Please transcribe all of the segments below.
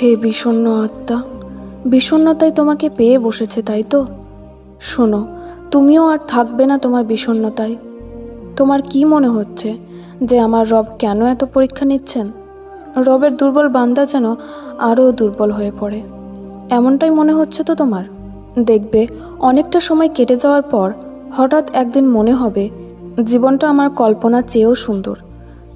হে বিষণ্ন আত্মা বিষণ্ণতায় তোমাকে পেয়ে বসেছে, তাই তো? শোনো, তুমিও আর থাকবে না তোমার বিষণ্ণতায়। তোমার কি মনে হচ্ছে যে আমার রব কেন এত পরীক্ষা নিচ্ছেন? রবের দুর্বল বান্দা যেন আরও দুর্বল হয়ে পড়ে। এমনটাই মনে হচ্ছে তো তোমার? দেখবে, অনেকটা সময় কেটে যাওয়ার পর হঠাৎ একদিন মনে হবে, জীবনটা আমার কল্পনার চেয়েও সুন্দর।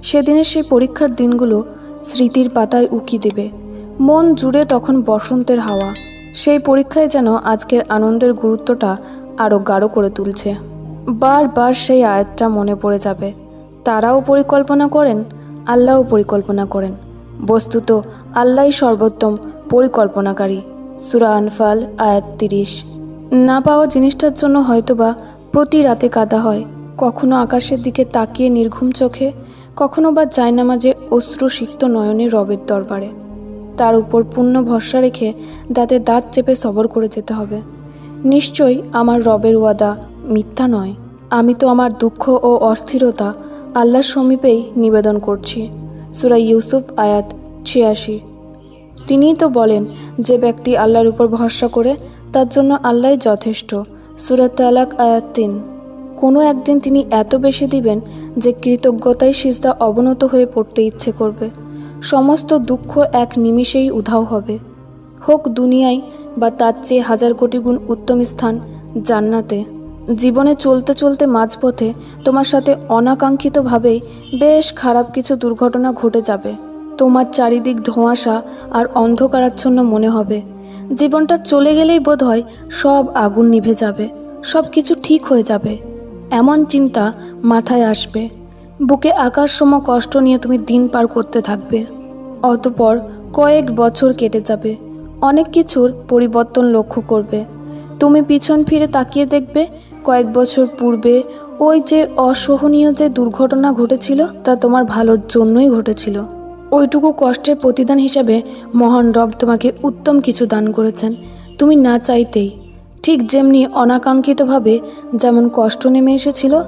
সেদিনের সেই পরীক্ষার দিনগুলো স্মৃতির পাতায় উকি দেবে। মন জুড়ে তখন বসন্তের হাওয়া। সেই পরীক্ষায় যেন আজকের আনন্দের গুরুত্বটা আরও গাঢ় করে তুলছে। বারবার সেই আয়াতটা মনে পড়ে যাবে। তারাও পরিকল্পনা করেন, আল্লাহও পরিকল্পনা করেন। বস্তুত, আল্লাহই সর্বোত্তম পরিকল্পনাকারী। সুরা আনফাল, আয়াত তিরিশ। না পাওয়া জিনিসটার জন্য হয়তোবা প্রতি রাতে কাদা হয়। কখনো আকাশের দিকে তাকিয়ে নির্ঘুম চোখে, কখনো বা যায় জায়নামাজে অশ্রুসিক্ত নয়নে রবের দরবারে। তার উপর পূর্ণ ভরসা রেখে দাঁতে দাঁত চেপে সবর করে যেতে হবে। নিশ্চয়ই আমার রবের ওয়াদা মিথ্যা নয়। আমি তো আমার দুঃখ ও অস্থিরতা আল্লাহর সমীপেই নিবেদন করছি। সুরা ইউসুফ, আয়াত ছিয়াশি। তিনিই তো বলেন, যে ব্যক্তি আল্লাহর উপর ভরসা করে, তার জন্য আল্লাহই যথেষ্ট। সুরাত তালাক, আয়াত তিন। কোনো একদিন তিনি এত বেশি দিবেন যে কৃতজ্ঞতায় সিজদা অবনত হয়ে পড়তে ইচ্ছে করবে। সমস্ত দুঃখ এক নিমিষেই উধাও হবে। হোক দুনিয়ায় বা তার চেয়ে হাজার কোটি গুণ উত্তম স্থান জান্নাতে। জীবনে চলতে চলতে মাঝপথে তোমার সাথে অনাকাঙ্ক্ষিতভাবেই বেশ খারাপ কিছু দুর্ঘটনা ঘটে যাবে। তোমার চারিদিক ধোঁয়াশা আর অন্ধকারাচ্ছন্ন মনে হবে। জীবনটা চলে গেলেই বোধ হয় সব আগুন নিভে যাবে সব কিছু ঠিক হয়ে যাবে। এমন চিন্তা মাথায় আসবে। বুকে আকাশ সম কষ্ট নিয়ে তুমি দিন পার করতে থাকবে। অতপর কয়েক বছর কেটে যাবে। অনেক কিছুর পরিবর্তন লক্ষ্য করবে। তুমি পিছন ফিরে তাকিয়ে দেখবে, কয়েক বছর পূর্বে ওই যে অসহনীয় যে দুর্ঘটনা ঘটেছিল, তা তোমার ভালোর জন্যই ঘটেছিল। ওইটুকু কষ্টের প্রতিদান হিসাবে মহান রব তোমাকে উত্তম কিছু দান করেছেন। তুমি না চাইতেই। ঠিক যেমনি অনাকাঙ্ক্ষিতভাবে যেমন কষ্ট নেমে এসেছিল,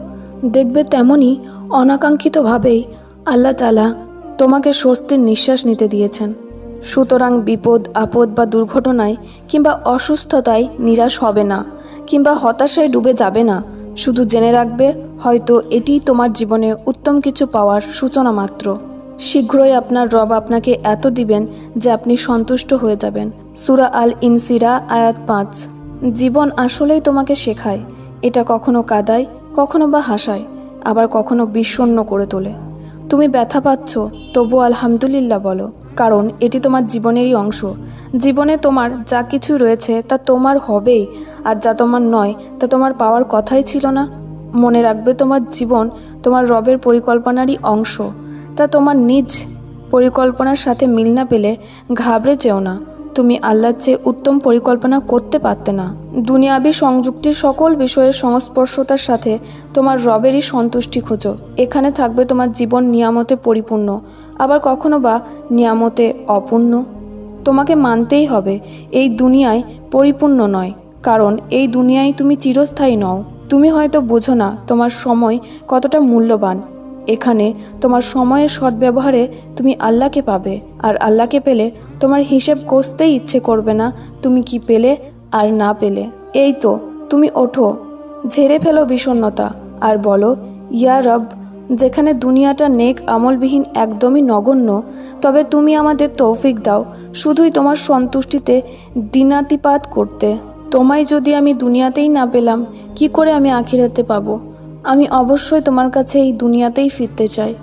দেখবে তেমনই অনাকাঙ্ক্ষিতভাবেই আল্লাহ তালা তোমাকে স্বস্তির নিঃশ্বাস নিতে দিয়েছেন। সুতরাং বিপদ, আপদ বা দুর্ঘটনায় কিংবা অসুস্থতায় নিরাশ হবে না, কিংবা হতাশায় ডুবে যাবে না। শুধু জেনে রাখবে, হয়তো এটি তোমার জীবনে উত্তম কিছু পাওয়ার সূচনা মাত্র। শীঘ্রই আপনার রব আপনাকে এত দিবেন যে আপনি সন্তুষ্ট হয়ে যাবেন। সুরা আল ইনসিরা আয়াত পাঁচ। জীবন আসলেই তোমাকে শেখায়, এটা কখনো কাদায়, কখনো বা হাসায়। আবার কখনো বিষণ্ণ করে তোলে। তুমি ব্যথা পাচ্ছ তবু আলহামদুলিল্লাহ বলো, কারণ এটি তোমার জীবনেরই অংশ। জীবনে তোমার যা কিছু রয়েছে তা তোমার হবেই, আর যা তোমার নয় তা তোমার পাওয়ার কথাই ছিল না। মনে রাখবে তোমার জীবন তোমার রবের পরিকল্পনারই অংশ। তা তোমার নিজ পরিকল্পনার সাথে মিল না পেলে ঘাবড়ে চেও না। তুমি আল্লাহর চেয়ে উত্তম পরিকল্পনা করতে পারতে না। দুনিয়াবি সংযুক্তির সকল বিষয়ের সংস্পর্শতার সাথে তোমার রবেরই সন্তুষ্টি খোঁজো। এখানে থাকবে তোমার জীবন নিয়ামতে পরিপূর্ণ, আবার কখনো বা নিয়ামতে অপূর্ণ। তোমাকে মানতেই হবে, এই দুনিয়ায় পরিপূর্ণ নয়, কারণ এই দুনিয়ায় তুমি চিরস্থায়ী নও। তুমি হয়তো বোঝো না তোমার সময় কতটা মূল্যবান। এখানে তোমার সময়ের সদ্ব্যবহারে তুমি আল্লাহকে পাবে, আর আল্লাহকে পেলে তোমার হিসেব কষতেই ইচ্ছে করবে না তুমি কি পেলে আর না পেলে। এই তো, তুমি ওঠো, ঝেড়ে ফেলো বিষণ্ণতা, আর বলো, ইয়া রব, যেখানে দুনিয়াটা নেক আমলবিহীন একদমই নগণ্য, তবে তুমি আমাদের তৌফিক দাও, শুধুই তোমার সন্তুষ্টিতে দিনাতিপাত করতে। তোমায় যদি আমি দুনিয়াতেই না পেলাম, কি করে আমি আখিরাতে পাবো? আমি অবশ্যই তোমার কাছে এই দুনিয়াতেই ফিরতে চাই।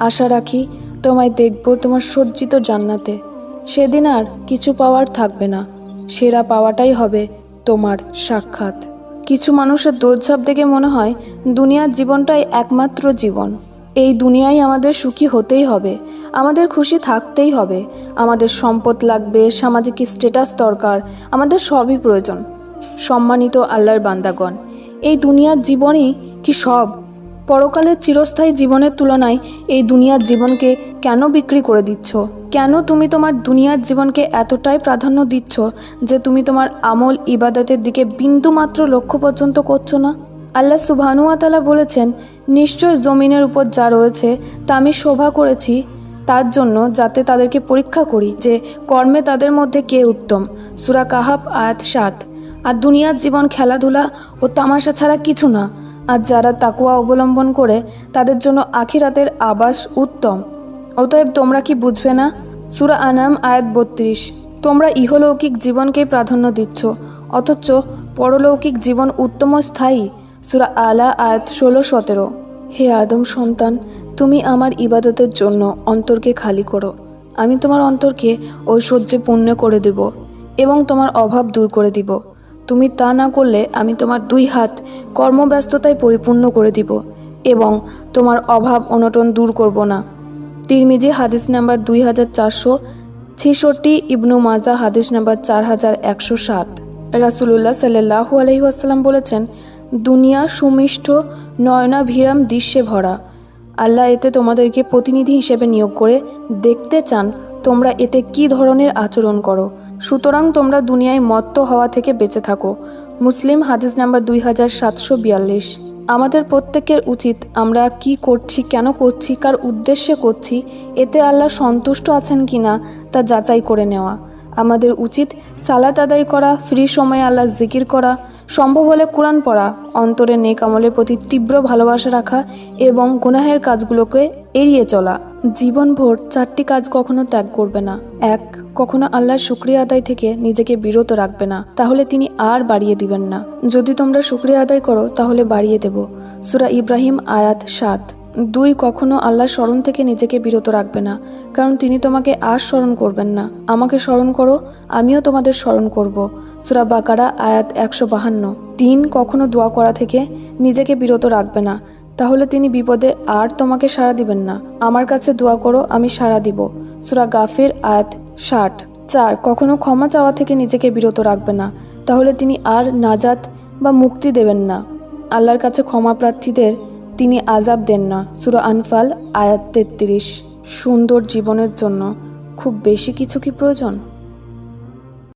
আশা রাখি তোমায় দেখব তোমার সজ্জিত জান্নাতে। সেদিন আর কিছু পাওয়ার থাকবে না। সেরা পাওয়াটাই হবে তোমার সাক্ষাৎ। কিছু মানুষের দৌড়ঝাঁপ দেখে মনে হয় দুনিয়ার জীবনটাই একমাত্র জীবন। এই দুনিয়ায় আমাদের সুখী হতেই হবে, আমাদের খুশি থাকতেই হবে। আমাদের সম্পদ লাগবে, সামাজিক স্ট্যাটাস দরকার, আমাদের সবই প্রয়োজন, সম্মানিত আল্লাহর বান্দাগণ। এই দুনিয়ার জীবনই কি সব? পরকালের চিরস্থায়ী জীবনের তুলনায় এই দুনিয়ার জীবনকে কেন বিক্রি করে দিচ্ছ? কেন তুমি তোমার দুনিয়ার জীবনকে এতটাই প্রাধান্য দিচ্ছ যে তুমি তোমার আমল ইবাদতের দিকে বিন্দুমাত্র লক্ষ্য পর্যন্ত করছ না? আল্লাহ সুবহানুয়াতালা বলেছেন, নিশ্চয় জমিনের উপর যা রয়েছে তা আমি শোভা করেছি, তার জন্য যাতে তাদেরকে পরীক্ষা করি যে কর্মে তাদের মধ্যে কে উত্তম। সুরা কাহাব আয়াত সাত। আর দুনিয়ার জীবন খেলাধুলা ও তামাশা ছাড়া কিছু না। আর যারা তাকুয়া অবলম্বন করে, তাদের জন্য আখিরাতের আবাস উত্তম। অতএব তোমরা কি বুঝবে না? সুরা আনাম আয়াত বত্রিশ। তোমরা ইহলৌকিক জীবনকেই প্রাধান্য দিচ্ছ, অথচ পরলৌকিক জীবন উত্তম স্থায়ী। সুরা আলা, আয়াত ষোলো, সতেরো। হে আদম সন্তান, তুমি আমার ইবাদতের জন্য অন্তরকে খালি করো। আমি তোমার অন্তরকে ঐশ্বর্যে পূর্ণ করে দেব এবং তোমার অভাব দূর করে দিব। তুমি তা না করলে আমি তোমার দুই হাত কর্মব্যস্ততায় পরিপূর্ণ করে দিব এবং তোমার অভাব অনটন দূর করব না। তিরমিজি হাদিস নাম্বার দুই হাজার চারশো ছেষট্টি, ইবনু মাজা হাদিস নাম্বার চার হাজার একশো সাত। রাসুলুল্লাহ সাল্লাহু আলহিহাস্লাম বলেছেন, দুনিয়া সুমিষ্ঠ নয়নাভিরাম দৃশ্যে ভরা। আল্লাহ এতে তোমাদেরকে প্রতিনিধি হিসেবে নিয়োগ করে দেখতে চান তোমরা এতে কী ধরনের আচরণ করো। সুতরাং তোমরা দুনিয়ায় মত্ত হওয়া থেকে বেঁচে থাকো। মুসলিম হাদিস নাম্বার দুই হাজার সাতশো বিয়াল্লিশ। আমাদের প্রত্যেকের উচিত আমরা কি করছি, কেন করছি, কার উদ্দেশ্যে করছি, এতে আল্লাহ সন্তুষ্ট আছেন কি না তা যাচাই করে নেওয়া। আমাদের উচিত সালাত আদায় করা, ফ্রি সময়ে আল্লাহ জিকির করা সম্ভব হলে কোরআন পড়া, অন্তরে নেক আমলের প্রতি তীব্র ভালোবাসা রাখা এবং গুনাহের কাজগুলোকে এড়িয়ে চলা। জীবনভর চারটি কাজ কখনো ত্যাগ করবে না। এক, কখনো আল্লাহর শুক্রিয়া আদায় থেকে নিজেকে বিরত রাখবে না। তাহলে তিনি আর বাড়িয়ে দিবেন না। যদি তোমরা শুক্রিয়া আদায় করো, তাহলে বাড়িয়ে দেব। সুরা ইব্রাহিম আয়াত সাত। দুই কখনো আল্লাহর স্মরণ থেকে নিজেকে বিরত রাখবে না, কারণ তিনি তোমাকে আর স্মরণ করবেন না। আমাকে স্মরণ করো, আমিও তোমাদের স্মরণ করব। সুরা বাকারা, আয়াত একশো বাহান্ন। তিন কখনো দোয়া করা থেকে নিজেকে বিরত রাখবে না, তাহলে তিনি বিপদে আর তোমাকে সাড়া দিবেন না। আমার কাছে দোয়া করো, আমি সাড়া দিব। সুরা গাফির, আয়াত ষাট। চার, কখনো ক্ষমা চাওয়া থেকে নিজেকে বিরত রাখবে না, তাহলে তিনি আর নাজাত বা মুক্তি দেবেন না। আল্লাহর কাছে ক্ষমা প্রার্থীদের তিনি আজাব দেন না। সুরা আনফাল, আয়াত তেত্রিশ। সুন্দর জীবনের জন্য খুব বেশি কিছু কি প্রয়োজন?